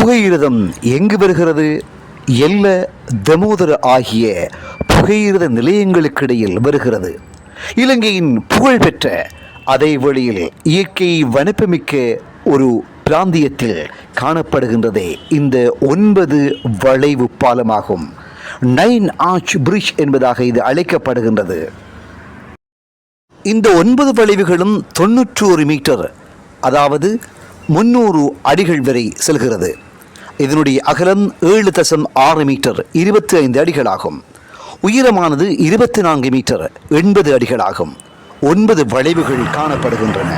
புகையிரதம் எங்கு வருகிறது? எல்ல தமோதர ஆகிய புகையிரத நிலையங்களுக்கிடையில் வருகிறது. இலங்கையின் புகழ்பெற்ற அதே வழியில் இயற்கை வனப்புமிக்க ஒரு பிராந்தியத்தில் காணப்படுகின்றதே இந்த ஒன்பது வளைவு பாலமாகும். நைன் ஆர்ச் பிரிட்ஜ் என்பதாக இது அழைக்கப்படுகின்றது. இந்த ஒன்பது வளைவுகளும் தொன்னூற்றோரு மீட்டர் அதாவது முன்னூறு அடிகள் வரை செல்கிறது. இதனுடைய அகலம் ஏழு தசம் ஆறு மீட்டர் இருபத்தி ஐந்து அடிகளாகும். உயரமானது இருபத்தி நான்கு மீட்டர் எண்பது அடிகளாகும். ஒன்பது வளைவுகள் காணப்படுகின்றன.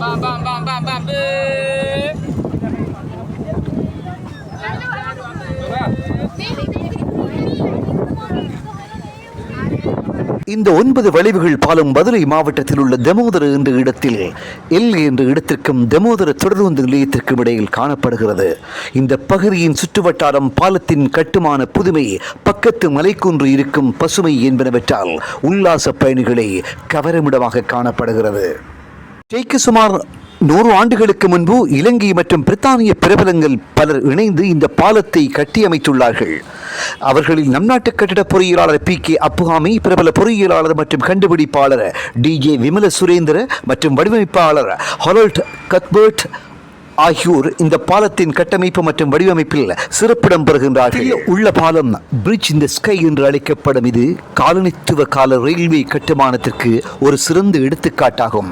Bam bam bam bam bam. இந்த ஒன்பது வளைவுகள் பாலம் மதுரை மாவட்டத்தில் உள்ள தமோதர என்ற இடத்தில் எல் என்ற இடத்திற்கும் தமோதர தொடர்ந்து நிலையத்திற்கும் இடையில் காணப்படுகிறது. இந்த பகுதியின் சுற்றுவட்டாரம் பாலத்தின் கட்டுமான புதுமை பக்கத்து மலைக்குன்று இருக்கும் பசுமை என்பனவற்றால் உல்லாச பயணிகளை கவரமிடமாக காணப்படுகிறது. இன்றைக்கு சுமார் நூறு ஆண்டுகளுக்கு முன்பு இலங்கை மற்றும் பிரித்தானிய பிரபலங்கள் பலர் இணைந்து இந்த பாலத்தை கட்டியமைத்துள்ளார்கள் அவர்களில் நம் நாட்டு கட்டிட பொறியியலாளர் பி கே அப்புகாமி பிரபல பொறியியலாளர் மற்றும் கண்டுபிடிப்பாளர் டி ஜே விமல சுரேந்திர மற்றும் வடிவமைப்பாளர் ஹொரல்ட் கத்பர்ட் ஆகியோர் இந்த பாலத்தின் கட்டமைப்பு மற்றும் வடிவமைப்பில் சிறப்பிடம் பெறுகின்றார்கள். உள்ள பாலம் பிரிட்ஜ் இந்த ஸ்கை என்று அழைக்கப்படும். இது காலனித்துவ கால ரயில்வே கட்டுமானத்திற்கு ஒரு சிறந்த எடுத்துக்காட்டாகும்.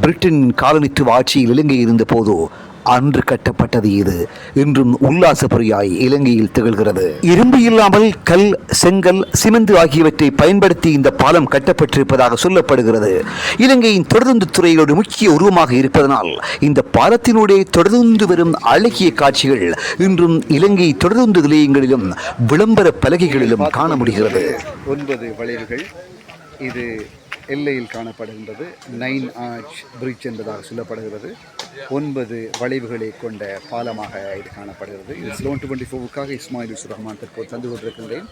பிரிட்டன் காலனித்துவ ஆட்சியில் இலங்கை இருந்தபோது அன்று கட்டப்பட்டது இது. இன்றும் உல்லாசபுரியாய் இலங்கையில் திகழ்கிறது. இரும்பு இல்லாமல் கல் செங்கல் சிமெந்து ஆகியவற்றை பயன்படுத்தி இந்த பாலம் கட்டப்பட்டிருப்பதாக சொல்லப்படுகிறது. இலங்கையின் தொடர்ந்து துறையோடு முக்கிய உருவமாக இருப்பதனால் இந்த பாலத்தினுடைய தொடர்ந்து வரும் அழகிய காட்சிகள் இன்றும் இலங்கை தொடர்ந்து நிலையங்களிலும் விளம்பர பலகைகளிலும் காண முடிகிறது. ஒன்பது வளைவுகள். இது எல்லையில் காணப்படுகின்றது. நைன் ஆர்ச் பிரிட்ஜ் என்பதாக சொல்லப்படுகிறது. ஒன்பது வளைவுகளை கொண்ட பாலமாக இது காணப்படுகிறது. இது ஸ்லோன் டுவெண்ட்டி ஃபோருக்காக இஸ்மாயில் யூசுர் ரஹ்மான் தற்போது தந்து கொண்டிருக்கின்றேன்.